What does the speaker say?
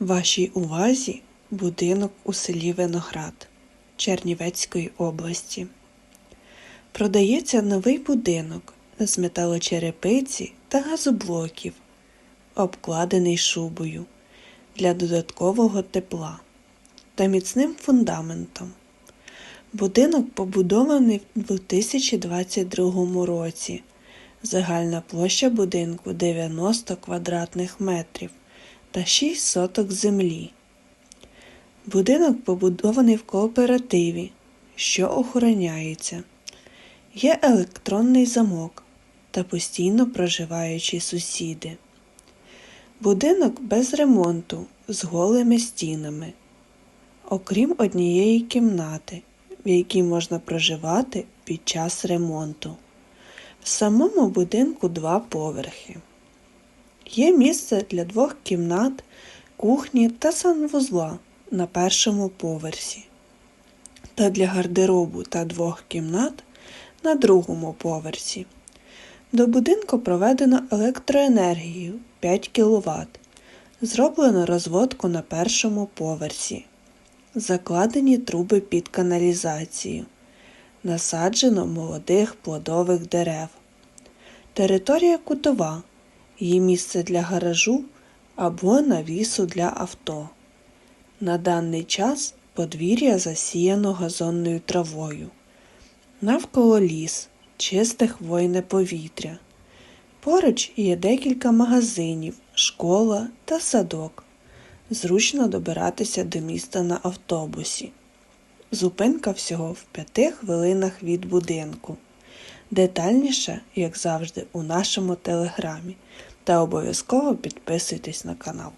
Вашій увазі будинок у селі Виноград Чернівецької області. Продається новий будинок з металочерепиці та газоблоків, обкладений шубою для додаткового тепла та міцним фундаментом. Будинок побудований в 2022 році. Загальна площа будинку 90 квадратних метрів та 6 соток землі. Будинок побудований в кооперативі, що охороняється. Є електронний замок та постійно проживаючі сусіди. Будинок без ремонту з голими стінами, окрім однієї кімнати, в якій можна проживати під час ремонту. В самому будинку два поверхи. Є місце для двох кімнат, кухні та санвузла на першому поверсі, та для гардеробу та двох кімнат на другому поверсі. До будинку проведено електроенергію 5 кВт. Зроблено розводку на першому поверсі. Закладені труби під каналізацію. Насаджено молодих плодових дерев. Територія кутова. Є місце для гаражу або навісу для авто. На даний час подвір'я засіяно газонною травою. Навколо ліс, чисте хвойне повітря. Поруч є декілька магазинів, школа та садок. Зручно добиратися до міста на автобусі. Зупинка всього в п'яти хвилинах від будинку. Детальніше, як завжди, у нашому телеграмі. Та обов'язково підписуйтесь на канал.